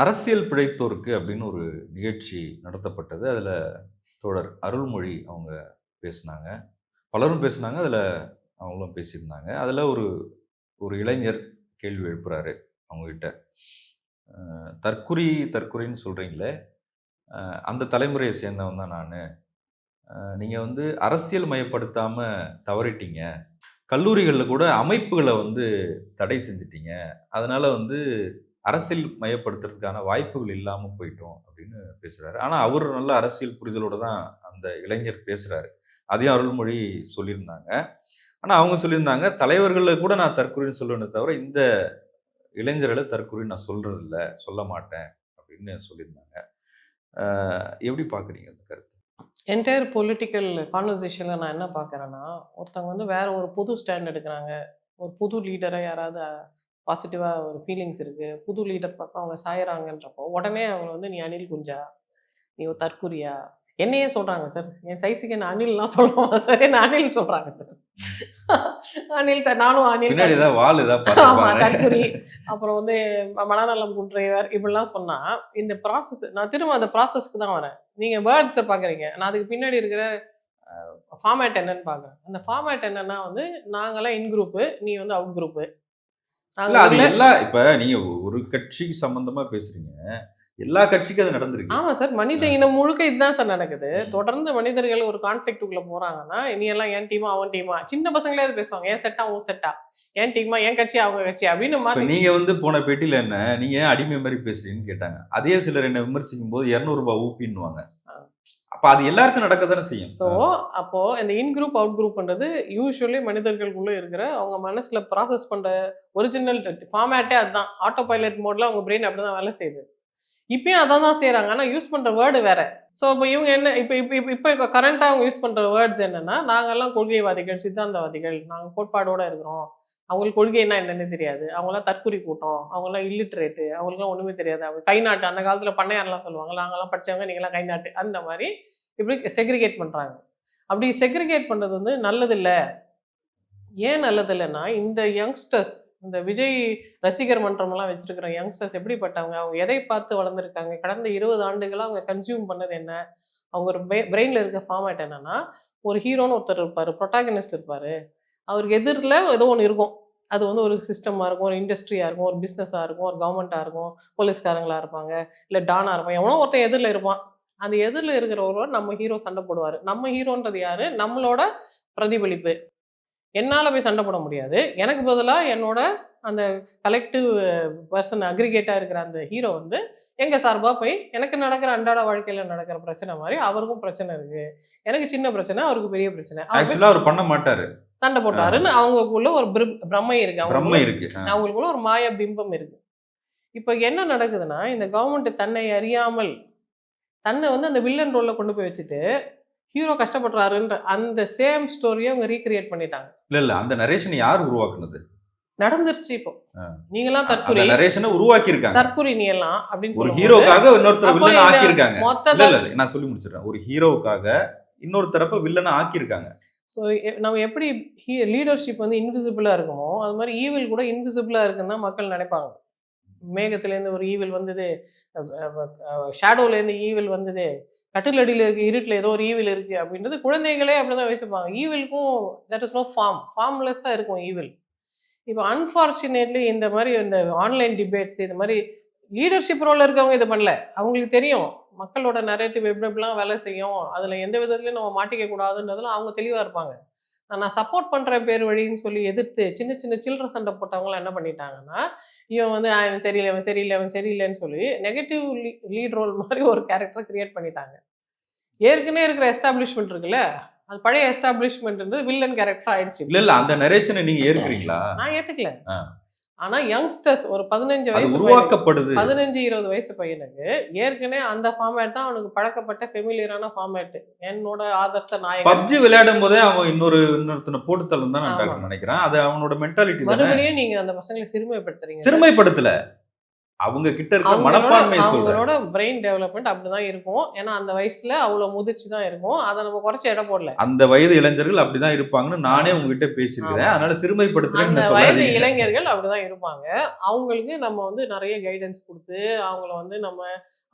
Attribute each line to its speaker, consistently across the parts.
Speaker 1: அரசியல் பிழைத்தோருக்கு அப்படின்னு ஒரு நிகழ்ச்சி நடத்தப்பட்டது. அதில் தோழர் அருள்மொழி அவங்க பேசினாங்க. பலரும் பேசினாங்க. அதில் அவங்களும் பேசியிருந்தாங்க. அதில் ஒரு ஒரு இளைஞர் கேள்வி எழுப்புறாரு அவங்ககிட்ட. தற்குறி தற்குறின்னு சொல்கிறீங்களே அந்த தலைமுறையை சேர்ந்தவன் தான் நான். நீங்கள் வந்து அரசியல் மயப்படுத்தாமல் தவறிட்டீங்க. கல்லூரிகளில் கூட அமைப்புகளை வந்து தடை செஞ்சிட்டீங்க. அதனால் வந்து அரசியல் மயப்படுத்துறதுக்கான வாய்ப்புகள் இல்லாமல் போயிட்டோம் அப்படின்னு பேசுகிறாரு ஆனால் அவர் நல்ல அரசியல் புரிதலோடு தான் அந்த இளைஞர் பேசுகிறாரு அதையும் அருள்மொழி சொல்லியிருந்தாங்க. ஆனால் அவங்க சொல்லியிருந்தாங்க தலைவர்களில் கூட நான் தற்கொலைன்னு சொல்லுவேனே தவிர இந்த இளைஞர்களை தற்கொலை நான் சொல்கிறதில்ல சொல்ல மாட்டேன் அப்படின்னு சொல்லியிருந்தாங்க. எப்படி பார்க்குறீங்க அந்த கருத்து?
Speaker 2: என்டையர் பொலிட்டிக்கல் கான்வர்சேஷனில் நான் என்ன பார்க்குறேன்னா ஒருத்தவங்க வந்து வேற ஒரு புது ஸ்டாண்ட் எடுக்கிறாங்க. ஒரு புது லீடரை யாராவது பாசிட்டிவாக ஒரு ஃபீலிங்ஸ் இருக்குது புது லீடர் பக்கம் அவங்க சாயறாங்கன்றப்போ உடனே அவங்க வந்து நீ அனில் குஞ்சா? நீ ஒரு தற்குறியா என்னையே சொல்கிறாங்க சார் என் சைஸுக்கு என்ன அனில்லாம் சொல்லுவாங்க சார்? என்ன அனில் சொல்கிறாங்க சார். அனில் த- நானும் அனில்
Speaker 1: பின்னாடி ஏதாவது வால் ஏதாவது
Speaker 2: ஆமா
Speaker 1: பார்த்துருப்பாங்க
Speaker 2: தற்குறி அப்புறம் வந்து மனநலம் குன்றையவர் இப்படிலாம் சொன்னா இந்த ப்ராசஸ் நான் திரும்ப அந்த ப்ராசஸ்க்கு தான் வரேன். நீங்க வேர்ட்ஸை பாக்குறீங்க. நான் அதுக்கு பின்னாடி இருக்கிற ஃபார்மேட் என்னன்னு பாக்குறேன். அந்த ஃபார்மேட் என்னன்னா வந்து நாங்கெல்லாம் இன் குரூப்பு நீ வந்து அவுட் குரூப்பு
Speaker 1: இல்ல அது எல்லா இப்ப நீங்க ஒரு கட்சிக்கு சம்பந்தமா பேசுறீங்க. எல்லா கட்சிக்கும் அது நடந்திருக்கு.
Speaker 2: ஆமா சார் மனித இனம் முழுக்க இதுதான் சார் நடக்குது. தொடர்ந்து மனிதர்கள் ஒரு கான்ஃபிளிக்டுக்குள்ள போறாங்கன்னா நீ எல்லாம் என் டீமா அவன் டீமா சின்ன பசங்களே அது பேசுவாங்க. என் செட்டா உன் செட்டா என் டீமா என் கட்சி அவங்க கட்சி அப்படின்னு
Speaker 1: நீங்க வந்து போன பேட்டியில என்ன? நீங்க அடிமை மாதிரி பேசுறீங்கன்னு கேட்டாங்க. அதே சிலர் என்ன விமர்சிக்கும் போது இருநூறு ரூபாய் ஊப்பின்னுவாங்க. அப்ப அது எல்லாருக்கும் நடக்க தானே செய்யும்
Speaker 2: ஸோ அப்போ இந்த இன் குரூப் அவுட் குரூப்ன்றது யூஸ்வலி மனிதர்களுக்குள்ள இருக்கிற அவங்க மனசுல ப்ராசஸ் பண்ற ஒரிஜினல் ஃபார்மேட்டே அதுதான். ஆட்டோ பைலட் மோட்ல அவங்க பிரெயின் அப்படிதான் வேலை செய்யுது. இப்பயும் அதான் தான் செய்றாங்க. ஆனா யூஸ் பண்ற வேர்டு வேற. ஸோ இப்போ இவங்க என்ன இப்போ இப்போ இப்போ இப்போ இப்போ கரண்டாக அவங்க யூஸ் பண்ற வேர்ட்ஸ் என்னன்னா நாங்கெல்லாம் கொள்கைவாதிகள் சித்தாந்தவாதிகள் நாங்கள் கோட்பாடோட இருக்கிறோம். அவங்களுக்கு கொள்கைன்னா என்னன்னு தெரியாது. அவங்களாம் தற்குறி கூட்டம் அவங்களாம் இல்லிட்ரேட்டு அவங்களுக்குலாம் ஒண்ணுமே தெரியாது. அவங்க கை நாட்டு அந்த காலத்துல பண்ணையாரெல்லாம் சொல்லுவாங்க நாங்கெல்லாம் படிச்சவங்க நீங்களாம் கை நாட்டு. அந்த மாதிரி இப்படி செக்ரிகேட் பண்றாங்க. அப்படி செக்ரிகேட் பண்றது வந்து நல்லதில்லை. ஏன் நல்லதில்லைன்னா இந்த யங்ஸ்டர்ஸ் இந்த விஜய் ரசிகர் மன்றமெல்லாம் வச்சிருக்கிற யங்ஸ்டர்ஸ் எப்படிப்பட்டவங்க? அவங்க எதை பார்த்து வளர்ந்துருக்காங்க? கடந்த இருபது ஆண்டுகளாக அவங்க கன்சியூம் பண்ணது என்ன? அவங்க ஒரு பிரெயின்ல இருக்க ஃபார்மேட் என்னன்னா ஒரு ஹீரோன்னு ஒருத்தர் இருப்பாரு ப்ரொட்டாகனிஸ்ட் இருப்பாரு. அவருக்கு எதிரில் ஏதோ ஒன்று இருக்கும். அது வந்து ஒரு சிஸ்டமாக இருக்கும் ஒரு இண்டஸ்ட்ரியாக இருக்கும் ஒரு பிஸ்னஸாக இருக்கும் ஒரு கவர்மெண்ட்டாக இருக்கும் போலீஸ்காரங்களா இருப்பாங்க இல்லை டானாக இருப்பான் எவனோ ஒருத்தன் எதிரில் இருப்பான். அந்த எதிரில் இருக்கிற ஒருவர் நம்ம ஹீரோ சண்டை போடுவார். நம்ம ஹீரோன்றது யாரு? நம்மளோட பிரதிபலிப்பு. என்னால் போய் சண்டை போட முடியாது. எனக்கு பதிலாக என்னோட அந்த கலெக்டிவ் பர்சன் அக்ரிகேட்டாக இருக்கிற அந்த ஹீரோ வந்து எங்கள் சார்பாக போய் எனக்கு நடக்கிற அன்றாட வாழ்க்கையில் நடக்கிற பிரச்சனை மாதிரி அவருக்கும் பிரச்சனை இருக்குது எனக்கு சின்ன பிரச்சனை அவருக்கு பெரிய பிரச்சனை. அவர்
Speaker 1: அவர் பண்ண மாட்டார்.
Speaker 2: சண்டை போட்டாருன்னு அவங்களுக்குள்ள ஒரு பிர- பிரமை இருக்கு.
Speaker 1: பிரம்மை இருக்கு.
Speaker 2: அவங்களுக்குள்ள ஒரு மாய பிம்பம் இருக்கு. இப்போ என்ன நடக்குதுன்னா இந்த கவர்மெண்ட் தன்னை அறியாமல் தன்னை வந்து அந்த வில்லன் ரோல்ல கொண்டு போய் வச்சுட்டு ஹீரோ கஷ்டப்படுறாருன்ற அந்த சேம் ஸ்டோரியை அவங்க ரீக்ரியேட் பண்ணிட்டாங்க.
Speaker 1: இல்ல இல்ல. அந்த நரேஷன் யார் உருவாக்குனது?
Speaker 2: நடந்துருச்சு இப்போ. நீங்களாம் தற்குறி
Speaker 1: நரேஷனை உருவாக்கி இருக்காங்க
Speaker 2: தற்குறி நீ எல்லாம் அப்படின்னு
Speaker 1: ஒரு ஹீரோக்காக இன்னொருத்தர் வில்லனை
Speaker 2: மொத்த
Speaker 1: இல்ல இல்ல, நான் சொல்லி முடிச்சிடுறேன். ஒரு ஹீரோவுக்காக இன்னொரு தரப்ப வில்லனை ஆக்கியிருக்காங்க.
Speaker 2: ஸோ நம்ம எப்படி ஹீ லீடர்ஷிப் வந்து இன்விசிபிளாக இருக்குமோ அது மாதிரி ஈவில் கூட இன்விசிபிளாக இருக்குன்னு தான் மக்கள் நினைப்பாங்க. மேகத்துலேருந்து ஒரு ஈவில் வந்தது ஷேடோலேருந்து ஈவில் வந்தது கட்டிலடியில் இருக்குது இருட்டில் ஏதோ ஒரு ஈவில் இருக்குது அப்படின்றது குழந்தைகளே அப்படிதான் யோசிப்பாங்க. ஈவிலுக்கும் தட் இஸ் நோ ஃபார்ம் ஃபார்ம்லெஸ்ஸாக இருக்கும் ஈவில் இப்போ அன்ஃபார்ச்சுனேட்லி இந்த மாதிரி இந்த ஆன்லைன் டிபேட்ஸ் இது மாதிரி லீடர்ஷிப் ரோலில் இருக்கவங்க இது பண்ணல. அவங்களுக்கு தெரியும். மக்களோட நரேட்டிவ் எப்படி எப்படிலாம் வேலை செய்யும் அதில் எந்த விதத்துலையும் நம்ம மாட்டிக்க கூடாதுன்றதுல அவங்க தெளிவாக இருப்பாங்க. நான் சப்போர்ட் பண்ணுற பேர் வழின்னு சொல்லி எதிர்த்து சின்ன சின்ன சில்லற சண்டை போட்டவங்களாம் என்ன பண்ணிட்டாங்கன்னா இவன் வந்து "ஆ, இவன் சரியில்லை இவன் சரியில்லை இவன் சரியில்லைன்னு சொல்லி நெகட்டிவ் லீட் ரோல் மாதிரி ஒரு கேரக்டர் கிரியேட் பண்ணிட்டாங்க. ஏற்கனவே இருக்கிற எஸ்டாப்ளிஷ்மெண்ட் இருக்குல்ல அது பழைய எஸ்டாப்ளிஷ்மெண்ட் வந்து வில்லன் கேரக்டர் ஆயிடுச்சு.
Speaker 1: இல்ல இல்ல அந்த நரேஷனை நீங்க ஏற்கிறீங்களா?
Speaker 2: நான் ஏத்துக்கல.
Speaker 1: ஆ.
Speaker 2: ஆனா யங்ஸ்டர்ஸ் ஒரு பதினஞ்சு வயசு
Speaker 1: உருவாக்கப்படுது.
Speaker 2: பதினஞ்சு இருபது வயசு பையனுக்கு ஏற்கனவே அந்த ஃபார்மேட் தான் அவனுக்கு பழக்கப்பட்ட ஃபெமிலியரான ஃபார்மேட் என்னோட ஆதர்ச நாயகன்.
Speaker 1: பப்ஜி விளையாடும் போதே அவன் இன்னொரு இன்னொருத்தனை போட்டு தள்ளும் தான் நான் நினைக்கிறேன். அது அவனோட மென்டாலிட்டி
Speaker 2: மறுபடியும் நீங்க அந்த பசங்களை சிறுமைப்படுத்துறீங்க.
Speaker 1: சிறுமைப்படுத்தல. அவங்க கிட்ட இருக்க மனப்பான்மையை சொல்றேன்.
Speaker 2: அவங்களோட பிரெயின் டெவலப்மெண்ட் அப்படிதான் இருக்கும். ஏன்னா அந்த வயசுல அவ்வளவு முதிர்ச்சி தான் இருக்கும். அதை நம்ம குறைச்சி எடை போடல.
Speaker 1: அந்த வயது இளைஞர்கள் அப்படிதான் இருப்பாங்கன்னு நானே உங்ககிட்ட பேசியிருக்கிறேன். அதனால
Speaker 2: அந்த
Speaker 1: சிறுமைப்படுத்துறேன்னு
Speaker 2: வயது இளைஞர்கள் அப்படிதான் இருப்பாங்க. அவங்களுக்கு நம்ம வந்து நிறைய கைடன்ஸ் கொடுத்து அவங்கள வந்து நம்ம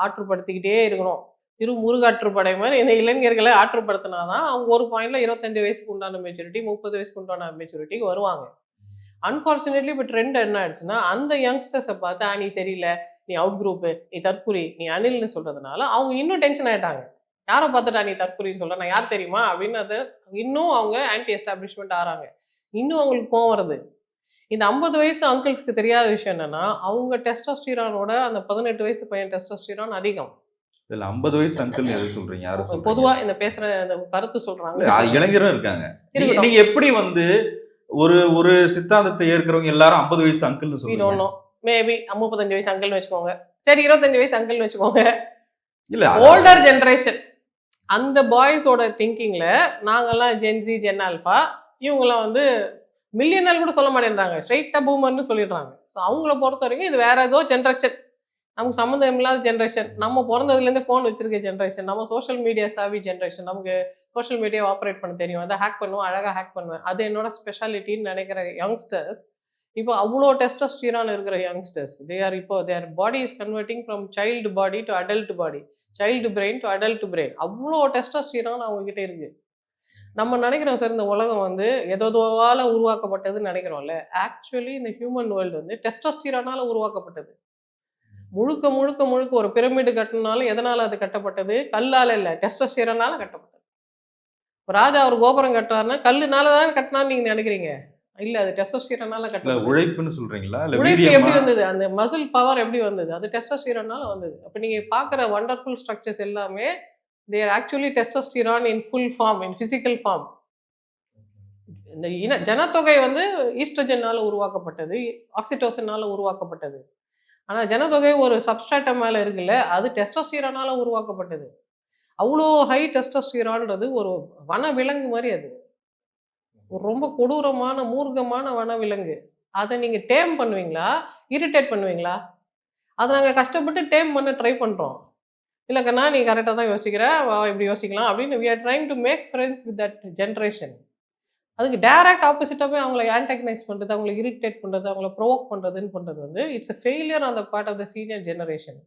Speaker 2: ஆற்றுப்படுத்திக்கிட்டே இருக்கணும். திரு முருகாற்றுப்படை மாதிரி இந்த இளைஞர்களை ஆற்றுப்படுத்தினாதான் அவங்க ஒரு பாயிண்ட்ல இருபத்தஞ்சு வயசுக்கு உண்டான மெச்சூரிட்டி முப்பது வயசுக்கு உண்டான மெச்சூரிட்டிக்கு வருவாங்க. அன்பார்ச்சுனேட்லி இப்போ ட்ரெண்ட் என்ன ஆயிடுச்சுன்னா அந்த யங்ஸ்டர்ஸை பார்த்து "ஆ, நீ சரியில்லை. நீ அவுட் குரூப்பு நீ தற்குறி நீ அனில்னு சொல்றதுனால அவங்க இன்னும் டென்ஷன் ஆயிட்டாங்க. யாரை பார்த்துட்டா நீ தற்குறின்னு சொல்ற நான் யார் தெரியுமா? அப்படின்னு அது இன்னும் அவங்க ஆன்டி எஸ்டாப்ளிஷ்மெண்ட் ஆறாங்க. இன்னும் அவங்களுக்கு கோவம் வருது. இந்த ஐம்பது வயசு அங்கிள்ஸ்க்கு தெரியாத விஷயம் என்னன்னா அவங்க டெஸ்டோஸ்டிரானோட அந்த பதினெட்டு வயசு பையன் டெஸ்டோஸ்டிரான் அதிகம்.
Speaker 1: இதுல ஐம்பது வயசு அங்கிள் எது சொல்றீங்க? யாரும்
Speaker 2: பொதுவா இந்த பேசுற இந்த கருத்து சொல்றாங்க.
Speaker 1: இளைஞரும் இருக்காங்க. நீங்க எப்படி வந்து ஒரு ஒரு சித்தாந்தத்தை ஏற்கிறவங்க எல்லாரும் ஐம்பது வயசு அங்கிள்னு
Speaker 2: We
Speaker 1: சொல்றீங்க.
Speaker 2: don't know. மேபி முப்பத்தஞ்சு வயசு அங்கிள்னு வச்சுக்கோங்க. சரி இருபத்தஞ்சு வயசு அங்கிள்னு வச்சுக்கோங்க.
Speaker 1: இல்ல
Speaker 2: ஓல்டர் ஜெனரேஷன் அந்த பாய்ஸோட திங்கிங்ல நாங்கெல்லாம் ஜென்சி ஜென் ஆல்பா இவங்கெல்லாம் வந்து மில்லியனர் கூட சொல்ல மாட்டேன்றாங்க. ஸ்ட்ரைட்டா பூமர்னு சொல்லிடுறாங்க. அவங்கள பொறுத்த வரைக்கும் இது வேற ஏதோ ஜென்ரேஷன் நமக்கு சம்மந்தம் இல்லாத ஜென்ரேஷன் நம்ம பிறந்ததுலேருந்து ஃபோன் வச்சிருக்க ஜென்ரேஷன் நம்ம சோஷியல் மீடியா சாவி ஜென்ரேஷன் நமக்கு சோஷியல் மீடியா ஆப்ரேட் பண்ண தெரியும். அதை ஹேக் பண்ணுவோம் அழகாக ஹேக் பண்ணுவேன். அது என்னோட ஸ்பெஷாலிட்டின்னு நினைக்கிற யங்ஸ்டர்ஸ் இப்போ அவ்வளோ டெஸ்டோஸ்டிரான் இருக்கிற யங்ஸ்டர்ஸ் தே ஆர் இப்போ their body is converting from child body to adult body child brain to adult brain அவ்வளோ டெஸ்டோஸ்டிரான் அவங்க கிட்ட இருக்கு. நம்ம நினைக்கிறோம் சார் இந்த உலகம் வந்து எதோதோவால் உருவாக்கப்பட்டதுன்னு நினைக்கிறோம்ல. ஆக்சுவலி இந்த ஹியூமன் வேர்ல்டு வந்து டெஸ்டோஸ்டிரானால உருவாக்கப்பட்டது. முழுக்க முழுக்க முழுக்க ஒரு பிரமிடு கட்டினாலும் எதனால அது கட்டப்பட்டது? கல்லால இல்ல டெஸ்டோஸ்டிரானால கட்டப்பட்டது. ராஜா ஒரு கோபுரம் கட்டுறாருன்னா கல்லுனால தான் கட்டினான்னு நீங்க நினைக்கிறீங்க? இல்ல அது டெஸ்டோஸ்டிரானால கட்டப்பட்டது.
Speaker 1: உழைப்புன்னு சொல்றீங்களா? இல்ல
Speaker 2: உழைப்பு எப்படி வந்தது? அந்த மசில் பவர் எப்படி வந்தது? அது டெஸ்டோஸ்டிரானால வந்தது. அப்ப நீங்க பாக்குற வண்டர்ஃபுல் ஸ்ட்ரக்சர்ஸ் எல்லாமே their actually testosterone in full form in physical form இந்த இன ஜனத்தொகை வந்து ஈஸ்ட்ரஜனால உருவாக்கப்பட்டது ஆக்சிடோசனால உருவாக்கப்பட்டது. ஆனால் ஜனத்தொகை ஒரு சப்ஸ்ட்ராட்டம் மேலே இருக்குல்ல அது டெஸ்டோஸ்டீரானால் உருவாக்கப்பட்டது. அவ்வளோ ஹை டெஸ்டோஸ்டீரான்றது ஒரு வன விலங்கு மாதிரி அது. ஒரு ரொம்ப கொடூரமான மூர்க்கமான வனவிலங்கு. அதை நீங்கள் டேம் பண்ணுவீங்களா? இரிட்டேட் பண்ணுவீங்களா? அதை நாங்கள் கஷ்டப்பட்டு டேம் பண்ண ட்ரை பண்ணுறோம் இல்லைக்கண்ணா நீ கரெக்டாக தான் யோசிக்கிற. வா இப்படி யோசிக்கலாம் அப்படின்னு we are trying to make friends with that generation அதுக்கு டேரக்ட் ஆப்போசிட்டாக போய் அவங்கள ஆன்டகனைஸ் பண்ணுறது அவங்களை இரிட்டேட் பண்ணுறது அவங்கள ப்ரொவோக் பண்ணுறதுன்னு பண்ணுறது வந்து இட்ஸ் அ ஃபெயிலியர் அந்த part of the senior generation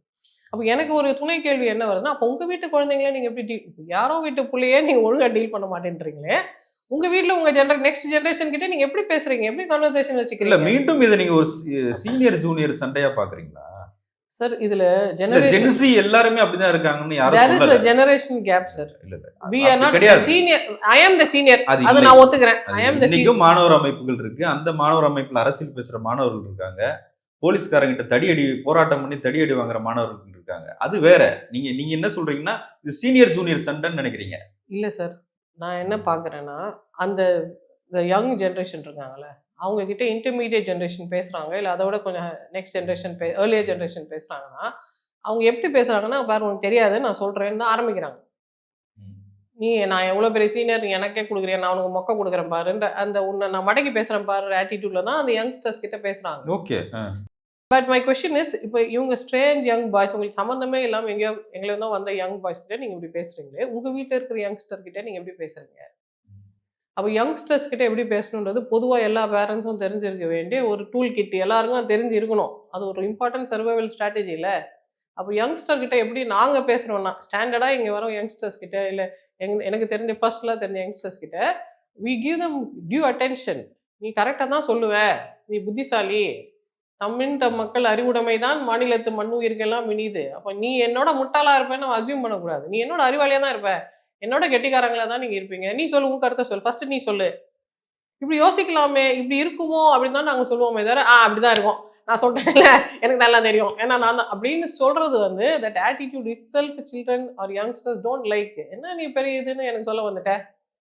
Speaker 2: அப்போ எனக்கு ஒரு துணை கேள்வி என்ன வருதுன்னா அப்போ உங்கள் வீட்டு குழந்தைங்கள நீங்கள் எப்படி டீல் யாரோ வீட்டு பிள்ளையே நீங்கள் ஒழுங்காக டீல் பண்ண மாட்டேன்றீங்களே உங்கள் வீட்டில் உங்கள் ஜென்ரே நெக்ஸ்ட் ஜென்ரேஷன் கிட்ட நீங்கள் எப்படி பேசுறீங்க? எப்படி கான்வர்சேஷன்
Speaker 1: இல்ல
Speaker 2: வச்சுக்கிறீங்க
Speaker 1: மீண்டும் இதை நீங்க ஒரு சீனியர் ஜூனியர் சண்டையா பாக்குறீங்களா?
Speaker 2: சார் இதுல ஜெனரேஷன்
Speaker 1: எல்லாருமே அப்படிதான் இருக்காங்கன்னு யாரும் இல்ல
Speaker 2: we
Speaker 1: அப்படி
Speaker 2: are not
Speaker 1: கிடையாது.
Speaker 2: senior. I am the senior.
Speaker 1: அது.
Speaker 2: நான் ஒத்துக்கிறேன். am the senior.
Speaker 1: இன்னைக்கும் மாணவர் அமைப்புகள் இருக்கு. அந்த மாணவர் அமைப்புல அரசியல் பேசுற மாணவர்கள் இருக்காங்க. போலீஸ்காரங்கிட்ட தடியடி போராட்டம் பண்ணி தடியடி வாங்குற மாணவர்கள் இருக்காங்க. அது வேற. நீங்க நீங்க என்ன சொல்றீங்கன்னா இது சீனியர் ஜூனியர் சண்டைன்னு நினைக்கிறீங்க.
Speaker 2: இல்ல சார் நான் என்ன பாக்குறேன்னா அந்த யங் ஜென்ரேஷன் இருக்காங்கல்ல அவங்க கிட்ட இன்டர்மீடியட் ஜென்ரேஷன் பேசுறாங்க இல்ல அதை விட கொஞ்சம் next generation by earlier generation பேசுறாங்கன்னா அவங்க எப்படி பேசுறாங்கன்னா வேற உனக்கு தெரியாது நான் சொல்றேன்னு தான் ஆரம்பிக்கிறாங்க. நீ நான் எவ்வளோ பெரிய சீனியர் நீ எனக்கே கொடுக்குறேன் நான் உனக்கு மொக்க கொடுக்குறேன் பாருன்ற அந்த உன்னை நான் மடக்கி பேசுறேன் பாரு ஆட்டிடியூட்ல தான் அந்த யங்ஸ்டர்ஸ் கிட்ட பேசுறாங்க.
Speaker 1: Okay
Speaker 2: but my question is இப்போ இவங்க ஸ்ட்ரேஞ்ச் யங் பாய்ஸ் உங்களுக்கு சம்மந்தமே இல்லாமல் எங்கேயோ எங்களை தான் வந்த யங் பாய்ஸ் கிட்ட நீங்கள் இப்படி பேசுறீங்களே உங்கள் வீட்டில் இருக்கிற யங்ஸ்டர் கிட்ட நீங்கள் எப்படி பேசுறீங்க? அப்போ யங்ஸ்டர்ஸ் கிட்ட எப்படி பேசணுன்றது பொதுவாக எல்லா பேரண்ட்ஸும் தெரிஞ்சிருக்க வேண்டிய ஒரு டூல் கிட் எல்லாருக்கும் தெரிஞ்சு இருக்கணும். அது ஒரு இம்பார்ட்டன்ட் சர்வைவல் ஸ்ட்ராட்டஜி இல்லை. அப்போ யங்ஸ்டர் கிட்ட எப்படி நாங்கள் பேசுகிறோம்னா ஸ்டாண்டர்டாக இங்கே வரோம் யங்ஸ்டர்ஸ் கிட்ட இல்லை எங் எனக்கு தெரிஞ்ச ஃபர்ஸ்ட்லாம் தெரிஞ்ச யங்ஸ்டர்ஸ் கிட்ட we give them due attention நீ கரெக்டாக தான் சொல்லுவ. நீ புத்திசாலி. தமிழ் தம் மக்கள் அறிவுடைமை தான் மாநிலத்து மண்ணுயிர்க்கெல்லாம் மினிது அப்போ நீ என்னோட முட்டாளாக இருப்பேன்னு அசியூம் பண்ணக்கூடாது. நீ என்னோட அறிவாளியாக தான் இருப்ப. என்னோட கெட்டிக்காரங்களா தான் நீங்கள் இருப்பீங்க. நீ சொல்லு உன் கருத்தை சொல்லு. ஃபர்ஸ்ட் நீ சொல்லு. இப்படி யோசிக்கலாமே இப்படி இருக்குமோ அப்படின்னு தான் நாங்கள் சொல்லுவோமே தவிர ஆ அப்படிதான் இருக்கும். நான் சொல்றேன்ல எனக்கு நல்லா தெரியும். ஏன்னா நான் தான் அப்படின்னு சொல்றது வந்து that attitude itself children are youngsters don't like என்ன நீ பெரிய இதுன்னு எனக்கு சொல்ல வந்துட்ட?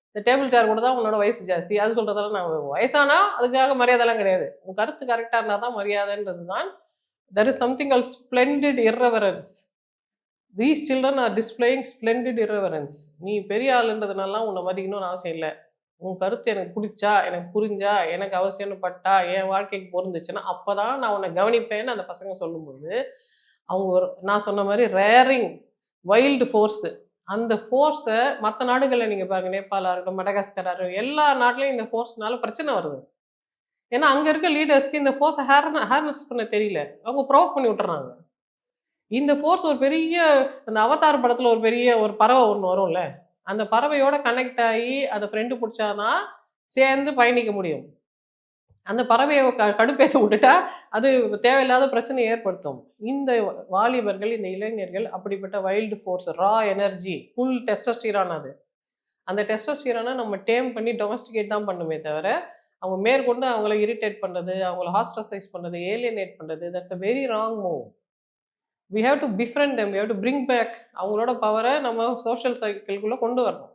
Speaker 2: இந்த டேபிள் சேர் கூட தான் உன்னோட வயசு ஜாஸ்தி. அது சொல்றதெல்லாம் நான் வயசானா அதுக்காக மரியாதைலாம் கிடையாது. உன் கருத்து கரெக்டாக இருந்தால் தான் மரியாதைன்றது தான். There is something all splendid irreverence these children are displaying splendid irreverence நீ பெரிய ஆளுன்றதுனாலாம் உன்னை மதிக்கணும்னு அவசியம் இல்லை. உன் கருத்து எனக்கு பிடிச்சா எனக்கு புரிஞ்சா எனக்கு அவசியம்னு பட்டா என் வாழ்க்கைக்கு பொருந்துச்சுன்னா அப்பதான் நான் உன்னை கவனிப்பேன்னு அந்த பசங்க சொல்லும்போது அவங்க ஒரு நான் சொன்ன மாதிரி ரேரிங் வைல்டு ஃபோர்ஸு அந்த ஃபோர்ஸை மற்ற நாடுகளில் நீங்கள் பாருங்க நேபாளாக இருக்கட்டும் மடகாஸ்கராக இருக்கட்டும் எல்லா நாட்டிலையும் இந்த ஃபோர்ஸ்னால பிரச்சனை வருது. ஏன்னா அங்கே இருக்க லீடர்ஸ்க்கு இந்த ஃபோர்ஸை ஹேர் ஹேர்னஸ் பண்ண தெரியல. அவங்க ப்ரோவ் பண்ணி விட்டுறாங்க. இந்த ஃபோர்ஸ் ஒரு பெரிய அந்த அவதார் படத்தில் ஒரு பெரிய ஒரு பறவை ஒன்று வரும்ல? அந்த பறவையோட கனெக்ட் ஆகி அதை ஃப்ரெண்டு பிடிச்சாதான் சேர்ந்து பயணிக்க முடியும். அந்த பறவையை க கடுப்பேற்ற விட்டுட்டா அது தேவையில்லாத பிரச்சனையை ஏற்படுத்தும். இந்த வாலிபர்கள் இந்த இளைஞர்கள் அப்படிப்பட்ட wild force raw energy full testosterone அது. அந்த டெஸ்டஸ்டீரானை நம்ம டேம் பண்ணி டொமஸ்டிகேட் தான் பண்ணுமே தவிர அவங்க மேற்கொண்டு அவங்கள இரிட்டேட் பண்ணுறது அவங்கள ஹாஸ்டசைஸ் பண்ணுறது ஏலியனேட் பண்ணுறது that's a very wrong move we have to befriend them we have to bring back அவங்களோட பவரை நம்ம சோஷியல் சைக்கிள்குள்ளே கொண்டு வரணும்.